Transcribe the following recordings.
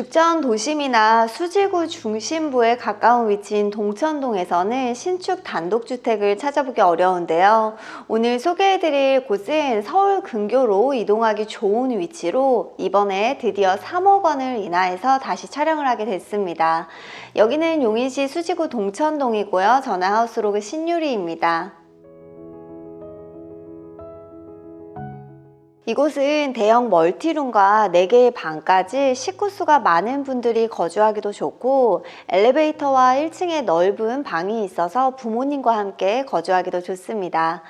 죽전 도심이나 수지구 중심부에 가까운 위치인 동천동에서는 신축 단독주택을 찾아보기 어려운데요. 오늘 소개해드릴 곳은 서울 근교로 이동하기 좋은 위치로 이번에 드디어 3억 원을 인하해서 다시 촬영을 하게 됐습니다. 여기는 용인시 수지구 동천동이고요. 전화하우스로그 신유리입니다. 이곳은 대형 멀티룸과 4개의 방까지 식구수가 많은 분들이 거주하기도 좋고 엘리베이터와 1층에 넓은 방이 있어서 부모님과 함께 거주하기도 좋습니다.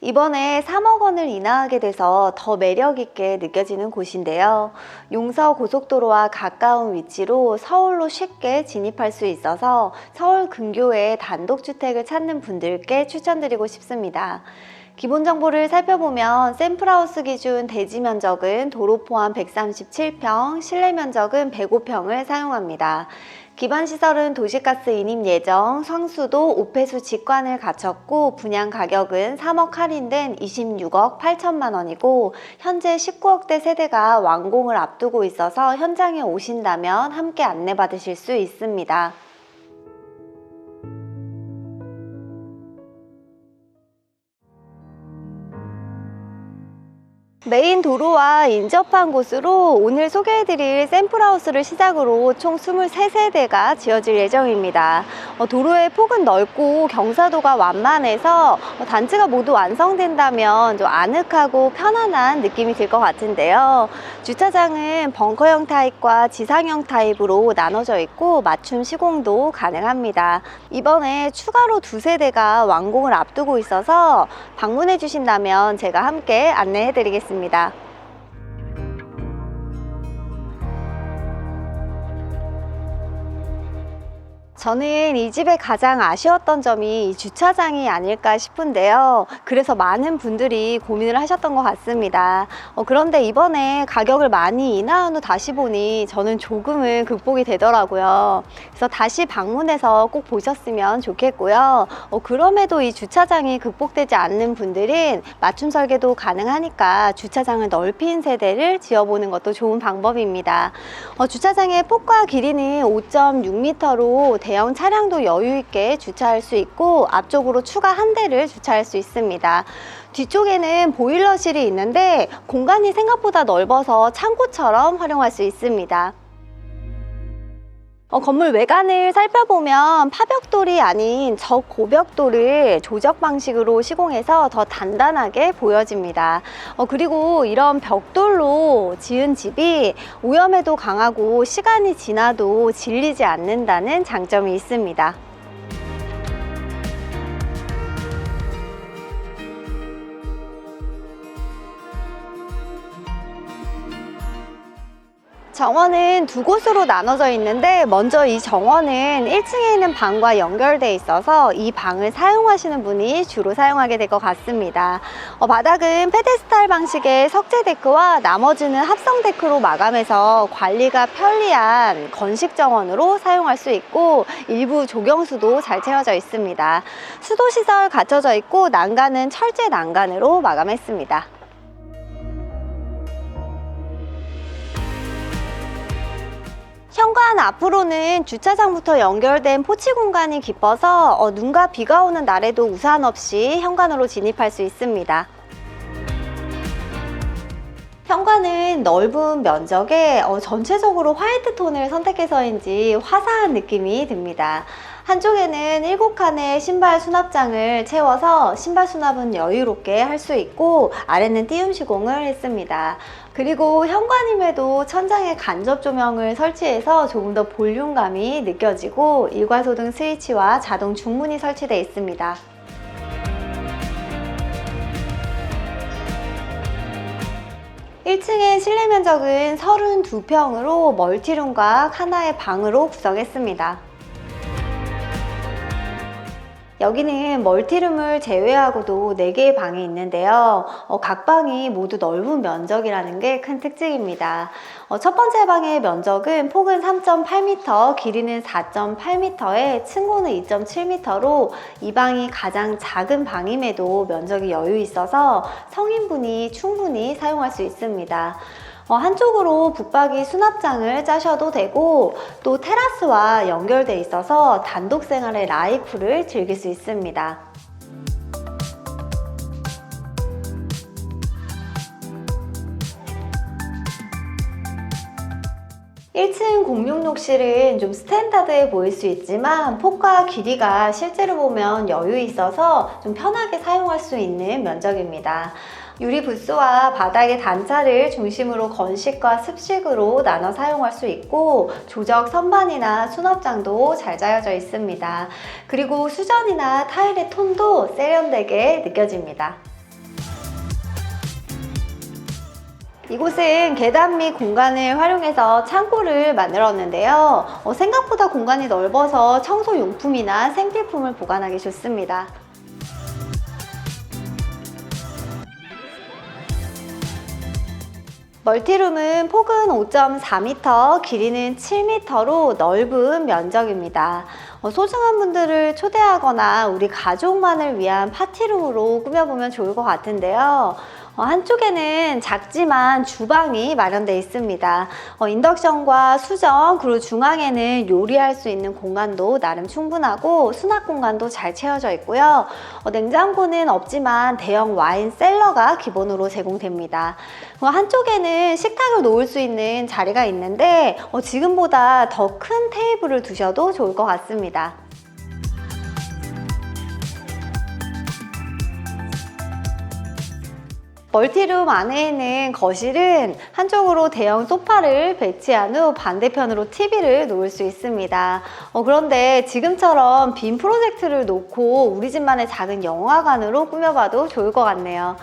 이번에 3억 원을 인하하게 돼서 더 매력 있게 느껴지는 곳인데요. 용서 고속도로와 가까운 위치로 서울로 쉽게 진입할 수 있어서 서울 근교에 단독주택을 찾는 분들께 추천드리고 싶습니다. 기본 정보를 살펴보면 샘플하우스 기준 대지 면적은 도로 포함 137평, 실내 면적은 105평을 사용합니다. 기반 시설은 도시가스 인입 예정, 성수도 오폐수 직관을 갖췄고 분양 가격은 3억 할인된 26억 8천만 원이고 현재 19억대 세대가 완공을 앞두고 있어서 현장에 오신다면 함께 안내받으실 수 있습니다. 메인 도로와 인접한 곳으로 오늘 소개해드릴 샘플하우스를 시작으로 총 23세대가 지어질 예정입니다. 어, 도로의 폭은 넓고 경사도가 완만해서 어, 단지가 모두 완성된다면 좀 아늑하고 편안한 느낌이 들 것 같은데요. 주차장은 벙커형 타입과 지상형 타입으로 나눠져 있고 맞춤 시공도 가능합니다. 이번에 추가로 두 세대가 완공을 앞두고 있어서 방문해 주신다면 제가 함께 안내해 드리겠습니다. 있습니다. 저는 이 집에 가장 아쉬웠던 점이 이 주차장이 아닐까 싶은데요. 그래서 많은 분들이 고민을 하셨던 것 같습니다. 어, 그런데 이번에 가격을 많이 인하한 후 다시 보니 저는 조금은 극복이 되더라고요. 그래서 다시 방문해서 꼭 보셨으면 좋겠고요. 어, 그럼에도 이 주차장이 극복되지 않는 분들은 맞춤 설계도 가능하니까 주차장을 넓힌 세대를 지어보는 것도 좋은 방법입니다. 어, 주차장의 폭과 길이는 5.6m로 대형 차량도 여유 있게 주차할 수 있고 앞쪽으로 추가 한 대를 주차할 수 있습니다. 뒤쪽에는 보일러실이 있는데 공간이 생각보다 넓어서 창고처럼 활용할 수 있습니다. 어, 건물 외관을 살펴보면 파벽돌이 아닌 저고벽돌을 조적 방식으로 시공해서 더 단단하게 보여집니다. 어, 그리고 이런 벽돌로 지은 집이 오염에도 강하고 시간이 지나도 질리지 않는다는 장점이 있습니다. 정원은 두 곳으로 나눠져 있는데 먼저 이 정원은 1층에 있는 방과 연결돼 있어서 이 방을 사용하시는 분이 주로 사용하게 될 것 같습니다. 어, 바닥은 페데스탈 방식의 석재 데크와 나머지는 합성 데크로 마감해서 관리가 편리한 건식 정원으로 사용할 수 있고 일부 조경수도 잘 채워져 있습니다. 수도 시설 갖춰져 있고 난간은 철제 난간으로 마감했습니다. 현관 앞으로는 주차장부터 연결된 포치 공간이 깊어서 어, 눈과 비가 오는 날에도 우산 없이 현관으로 진입할 수 있습니다. 현관은 넓은 면적에 어, 전체적으로 화이트 톤을 선택해서인지 화사한 느낌이 듭니다. 한쪽에는 7칸의 신발 수납장을 채워서 신발 수납은 여유롭게 할 수 있고 아래는 띄움 시공을 했습니다. 그리고 현관임에도 천장에 간접 조명을 설치해서 조금 더 볼륨감이 느껴지고 일괄소등 스위치와 자동 중문이 설치되어 있습니다. 1층의 실내 면적은 32평으로 멀티룸과 하나의 방으로 구성했습니다. 여기는 멀티룸을 제외하고도 4개의 방이 있는데요. 어, 각 방이 모두 넓은 면적이라는 게 큰 특징입니다. 어, 첫 번째 방의 면적은 폭은 3.8m, 길이는 4.8m에 층고는 2.7m로 이 방이 가장 작은 방임에도 면적이 여유 있어서 성인분이 충분히 사용할 수 있습니다. 어, 한쪽으로 북박이 수납장을 짜셔도 되고 또 테라스와 연결돼 있어서 단독 생활의 라이프를 즐길 수 있습니다. 1층 공용 욕실은 좀 스탠다드해 보일 수 있지만 폭과 길이가 실제로 보면 여유 있어서 좀 편하게 사용할 수 있는 면적입니다. 유리 부스와 바닥의 단차를 중심으로 건식과 습식으로 나눠 사용할 수 있고 조적 선반이나 수납장도 잘 짜여져 있습니다. 그리고 수전이나 타일의 톤도 세련되게 느껴집니다. 이곳은 계단 및 공간을 활용해서 창고를 만들었는데요. 어, 생각보다 공간이 넓어서 청소 용품이나 생필품을 보관하기 좋습니다. 멀티룸은 폭은 5.4m, 길이는 7m로 넓은 면적입니다. 어, 소중한 분들을 초대하거나 우리 가족만을 위한 파티룸으로 꾸며보면 좋을 것 같은데요. 어, 한쪽에는 작지만 주방이 마련되어 있습니다. 어, 인덕션과 수전 그리고 중앙에는 요리할 수 있는 공간도 나름 충분하고 수납 공간도 잘 채워져 있고요. 어, 냉장고는 없지만 대형 와인 셀러가 기본으로 제공됩니다. 어, 한쪽에는 식탁을 놓을 수 있는 자리가 있는데 어, 지금보다 더 큰 테이블을 두셔도 좋을 것 같습니다. 멀티룸 안에 있는 거실은 한쪽으로 대형 소파를 배치한 후 반대편으로 TV를 놓을 수 있습니다. 어, 그런데 지금처럼 빈 프로젝트를 놓고 우리 집만의 작은 영화관으로 꾸며봐도 좋을 것 같네요.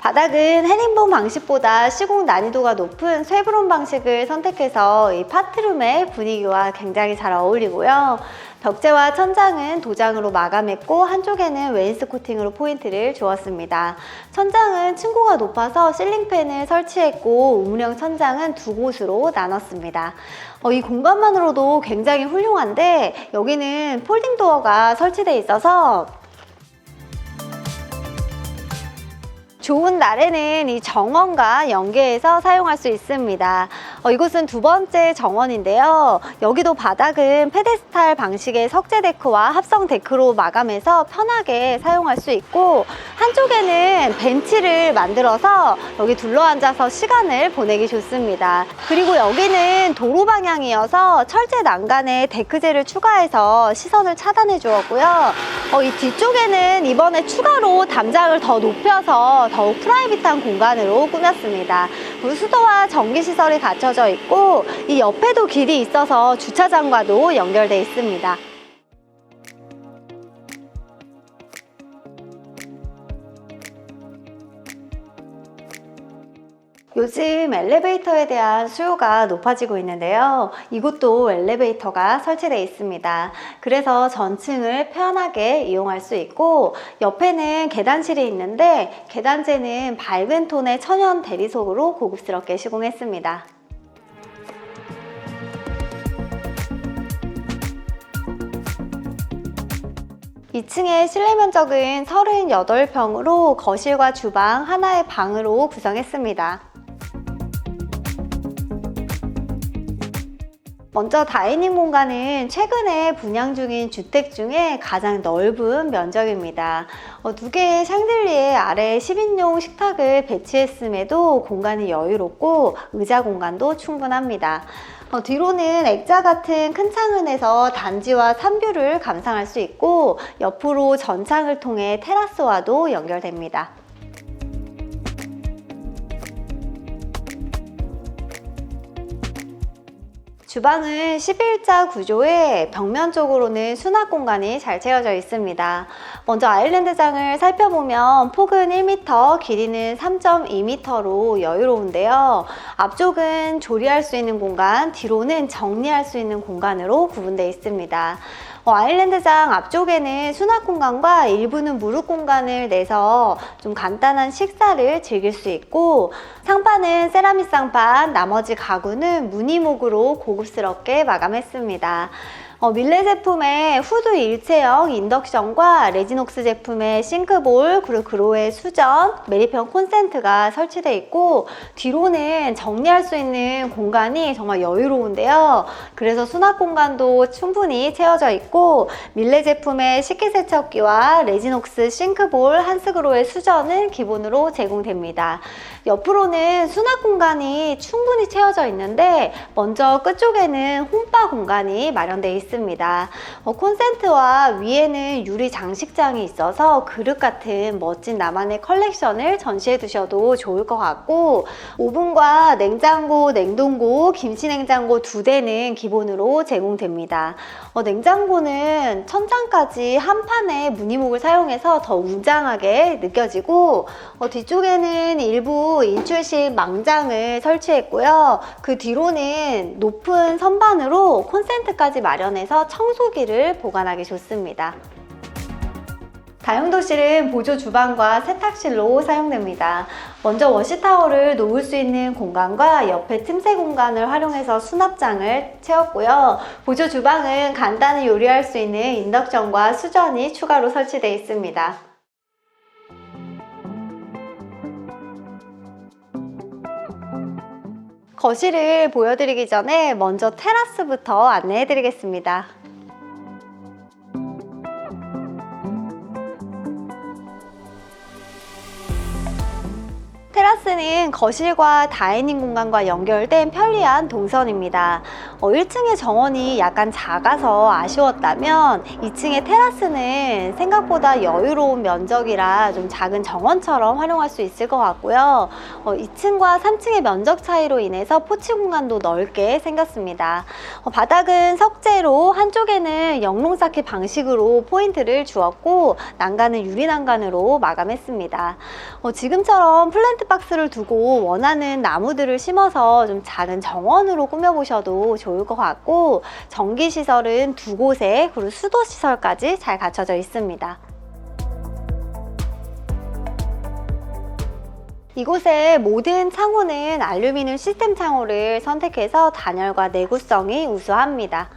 바닥은 헤링본 방식보다 시공 난이도가 높은 쇠브론 방식을 선택해서 이 파트룸의 분위기와 굉장히 잘 어울리고요. 벽재와 천장은 도장으로 마감했고 한쪽에는 웨인스 코팅으로 포인트를 주었습니다. 천장은 층고가 높아서 실링팬을 설치했고 우물형 천장은 두 곳으로 나눴습니다. 어, 이 공간만으로도 굉장히 훌륭한데 여기는 폴딩 도어가 설치되어 있어서 좋은 날에는 이 정원과 연계해서 사용할 수 있습니다. 어, 이곳은 두 번째 정원인데요. 여기도 바닥은 페데스탈 방식의 석재 데크와 합성 데크로 마감해서 편하게 사용할 수 있고 한쪽에는 벤치를 만들어서 여기 둘러앉아서 시간을 보내기 좋습니다. 그리고 여기는 도로 방향이어서 철제 난간에 데크재를 추가해서 시선을 차단해 주었고요. 어, 이 뒤쪽에는 이번에 추가로 담장을 더 높여서 더욱 프라이빗한 공간으로 꾸몄습니다. 수도와 전기 시설이 갖춰져 있고 이 옆에도 길이 있어서 주차장과도 연결돼 있습니다. 요즘 엘리베이터에 대한 수요가 높아지고 있는데요. 이곳도 엘리베이터가 설치되어 있습니다. 그래서 전층을 편하게 이용할 수 있고 옆에는 계단실이 있는데 계단재는 밝은 톤의 천연 대리석으로 고급스럽게 시공했습니다. 2층의 실내 면적은 38평으로 거실과 주방 하나의 방으로 구성했습니다. 먼저 다이닝 공간은 최근에 분양 중인 주택 중에 가장 넓은 면적입니다. 어, 두 개의 샹들리에 아래 10인용 식탁을 배치했음에도 공간이 여유롭고 의자 공간도 충분합니다. 어, 뒤로는 액자 같은 큰 창을 내서 단지와 산뷰를 감상할 수 있고 옆으로 전창을 통해 테라스와도 연결됩니다. 주방은 11자 구조에 벽면 쪽으로는 수납 공간이 잘 채워져 있습니다. 먼저 아일랜드장을 살펴보면 폭은 1m, 길이는 3.2m로 여유로운데요. 앞쪽은 조리할 수 있는 공간, 뒤로는 정리할 수 있는 공간으로 구분되어 있습니다. 어, 아일랜드장 앞쪽에는 수납 공간과 일부는 무릎 공간을 내서 좀 간단한 식사를 즐길 수 있고 상판은 세라믹 상판, 나머지 가구는 무늬목으로 고급스럽게 마감했습니다. 어, 밀레 제품의 후드 일체형 인덕션과 레지녹스 제품의 싱크볼, 그리고 그로의 수전, 메리평 콘센트가 설치되어 있고 뒤로는 정리할 수 있는 공간이 정말 여유로운데요. 그래서 수납 공간도 충분히 채워져 있고 밀레 제품의 식기세척기와 레지녹스 싱크볼, 한스그로의 수전은 기본으로 제공됩니다. 옆으로는 수납 공간이 충분히 채워져 있는데 먼저 끝쪽에는 홈바 공간이 마련되어 있습니다. 어, 콘센트와 위에는 유리 장식장이 있어서 그릇 같은 멋진 나만의 컬렉션을 전시해 두셔도 좋을 것 같고 오븐과 냉장고, 냉동고, 김치 냉장고 두 대는 기본으로 제공됩니다. 어, 냉장고는 천장까지 한 판의 무늬목을 사용해서 더 웅장하게 느껴지고 어, 뒤쪽에는 일부 인출식 망장을 설치했고요. 그 뒤로는 높은 선반으로 콘센트까지 마련해서 청소기를 보관하기 좋습니다. 다용도실은 보조 주방과 세탁실로 사용됩니다. 먼저 워시타워를 놓을 수 있는 공간과 옆에 틈새 공간을 활용해서 수납장을 채웠고요. 보조 주방은 간단히 요리할 수 있는 인덕션과 수전이 추가로 설치되어 있습니다. 거실을 보여드리기 전에 먼저 테라스부터 안내해 드리겠습니다. 테라스는 거실과 다이닝 공간과 연결된 편리한 동선입니다. 어, 1층의 정원이 약간 작아서 아쉬웠다면 2층의 테라스는 생각보다 여유로운 면적이라 좀 작은 정원처럼 활용할 수 있을 것 같고요. 어, 2층과 3층의 면적 차이로 인해서 포치 공간도 넓게 생겼습니다. 어, 바닥은 석재로 한쪽에는 영롱 쌓기 방식으로 포인트를 주었고 난간은 유리 난간으로 마감했습니다. 어, 지금처럼 플랜트 박스를 두고 원하는 나무들을 심어서 좀 작은 정원으로 꾸며보셔도 좋을 것 같고 전기 시설은 두 곳에 그리고 수도 시설까지 잘 갖춰져 있습니다. 이곳의 모든 창호는 알루미늄 시스템 창호를 선택해서 단열과 내구성이 우수합니다.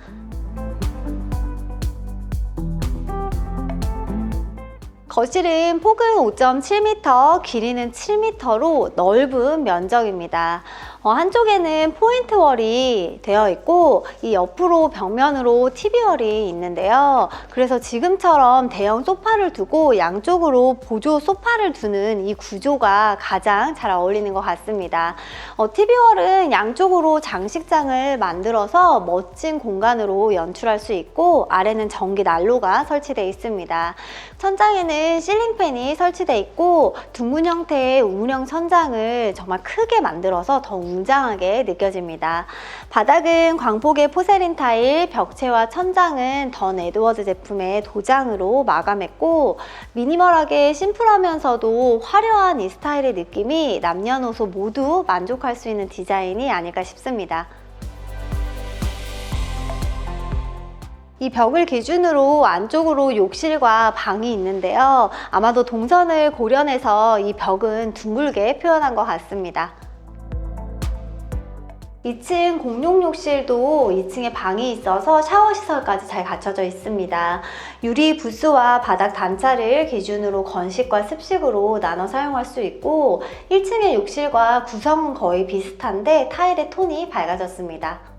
거실은 폭은 5.7m, 길이는 7m로 넓은 면적입니다. 어, 한쪽에는 포인트 월이 되어 있고 이 옆으로 벽면으로 TV 월이 있는데요. 그래서 지금처럼 대형 소파를 두고 양쪽으로 보조 소파를 두는 이 구조가 가장 잘 어울리는 것 같습니다. 어, TV 월은 양쪽으로 장식장을 만들어서 멋진 공간으로 연출할 수 있고 아래는 전기 난로가 설치되어 있습니다. 천장에는 실링팬이 설치되어 있고 둥근 형태의 우물형 천장을 정말 크게 만들어서 더 웅장하게 느껴집니다. 바닥은 광폭의 포세린 타일, 벽체와 천장은 던 에드워즈 제품의 도장으로 마감했고 미니멀하게 심플하면서도 화려한 이 스타일의 느낌이 남녀노소 모두 만족할 수 있는 디자인이 아닐까 싶습니다. 이 벽을 기준으로 안쪽으로 욕실과 방이 있는데요. 아마도 동선을 고려해서 이 벽은 둥글게 표현한 것 같습니다. 2층 공용 욕실도 2층에 방이 있어서 샤워 시설까지 잘 갖춰져 있습니다. 유리 부스와 바닥 단차를 기준으로 건식과 습식으로 나눠 사용할 수 있고 1층의 욕실과 구성은 거의 비슷한데 타일의 톤이 밝아졌습니다.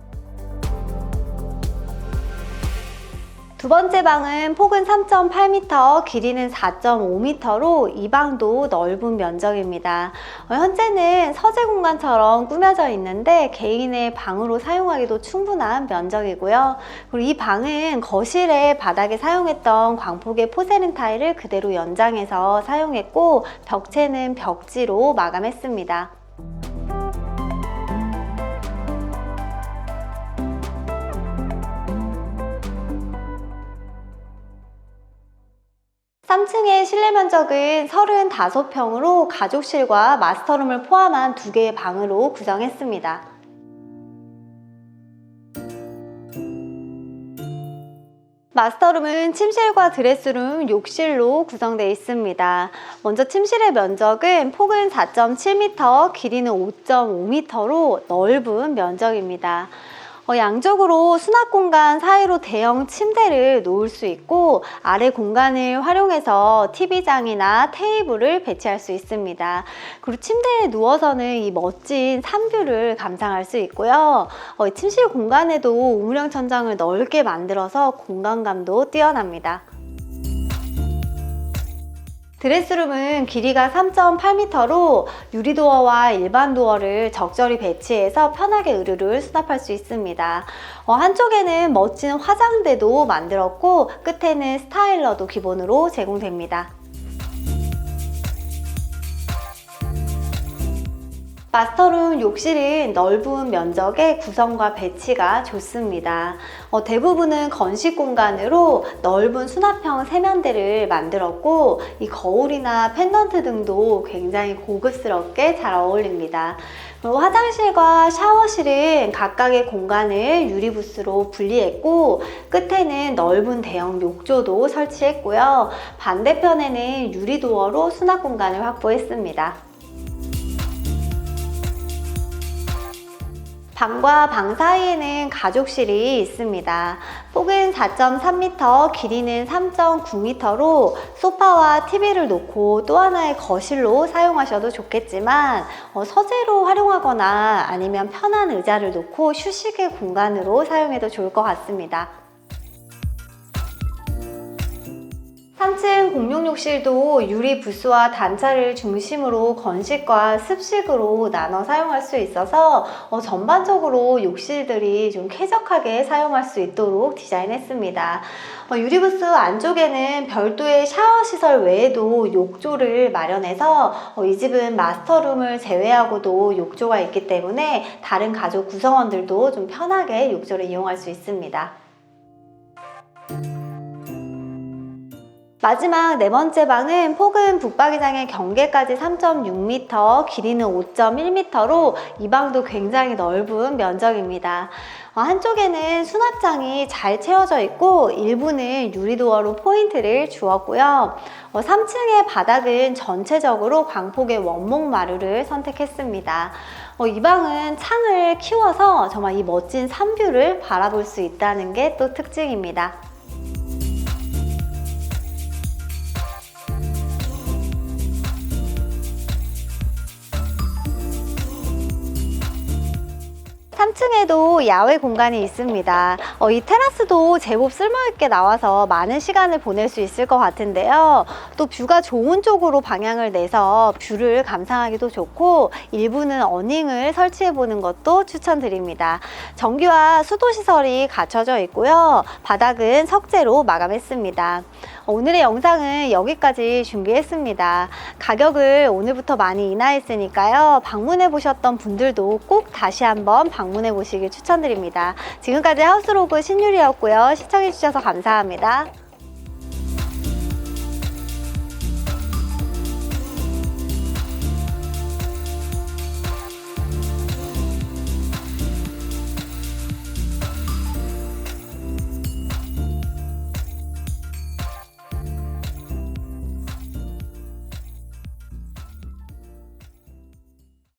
두 번째 방은 폭은 3.8m, 길이는 4.5m로 이 방도 넓은 면적입니다. 어, 현재는 서재 공간처럼 꾸며져 있는데 개인의 방으로 사용하기도 충분한 면적이고요. 그리고 이 방은 거실에 바닥에 사용했던 광폭의 포세린 타일을 그대로 연장해서 사용했고 벽체는 벽지로 마감했습니다. 3층의 실내 면적은 35평으로 가족실과 마스터룸을 포함한 두 개의 방으로 구성했습니다. 마스터룸은 침실과 드레스룸, 욕실로 구성되어 있습니다. 먼저 침실의 면적은 폭은 4.7m, 길이는 5.5m로 넓은 면적입니다. 어, 양쪽으로 수납 공간 사이로 대형 침대를 놓을 수 있고 아래 공간을 활용해서 TV장이나 테이블을 배치할 수 있습니다. 그리고 침대에 누워서는 이 멋진 산뷰를 감상할 수 있고요. 어, 이 침실 공간에도 우물형 천장을 넓게 만들어서 공간감도 뛰어납니다. 드레스룸은 길이가 3.8m로 유리도어와 일반 도어를 적절히 배치해서 편하게 의류를 수납할 수 있습니다. 어, 한쪽에는 멋진 화장대도 만들었고 끝에는 스타일러도 기본으로 제공됩니다. 마스터룸 욕실은 넓은 면적의 구성과 배치가 좋습니다. 어, 대부분은 건식 공간으로 넓은 수납형 세면대를 만들었고 이 거울이나 펜던트 등도 굉장히 고급스럽게 잘 어울립니다. 그리고 화장실과 샤워실은 각각의 공간을 유리부스로 분리했고 끝에는 넓은 대형 욕조도 설치했고요. 반대편에는 유리도어로 수납 공간을 확보했습니다. 방과 방 사이에는 가족실이 있습니다. 폭은 4.3m, 길이는 3.9m로 소파와 TV를 놓고 또 하나의 거실로 사용하셔도 좋겠지만 어, 서재로 활용하거나 아니면 편한 의자를 놓고 휴식의 공간으로 사용해도 좋을 것 같습니다. 3층 공용 욕실도 유리 부스와 단차를 중심으로 건식과 습식으로 나눠 사용할 수 있어서 어, 전반적으로 욕실들이 좀 쾌적하게 사용할 수 있도록 디자인했습니다. 어, 유리 부스 안쪽에는 별도의 샤워 시설 외에도 욕조를 마련해서 어, 이 집은 마스터룸을 제외하고도 욕조가 있기 때문에 다른 가족 구성원들도 좀 편하게 욕조를 이용할 수 있습니다. 마지막 네 번째 방은 폭은 북박이장의 경계까지 3.6m, 길이는 5.1m로 이 방도 굉장히 넓은 면적입니다. 어, 한쪽에는 수납장이 잘 채워져 있고 일부는 유리도어로 포인트를 주었고요. 3층의 바닥은 전체적으로 광폭의 원목 마루를 선택했습니다. 어, 이 방은 창을 키워서 정말 이 멋진 산뷰를 바라볼 수 있다는 게 또 특징입니다. 3층에도 야외 공간이 있습니다. 어, 이 테라스도 제법 쓸모있게 나와서 많은 시간을 보낼 수 있을 것 같은데요. 또 뷰가 좋은 쪽으로 방향을 내서 뷰를 감상하기도 좋고 일부는 어닝을 설치해 보는 것도 추천드립니다. 전기와 수도 시설이 갖춰져 있고요. 바닥은 석재로 마감했습니다. 오늘의 영상은 여기까지 준비했습니다. 가격을 오늘부터 많이 인하했으니까요. 방문해 보셨던 분들도 꼭 다시 한번 방문해 보시길 추천드립니다. 지금까지 하우스로그 신유리였고요. 시청해 주셔서 감사합니다.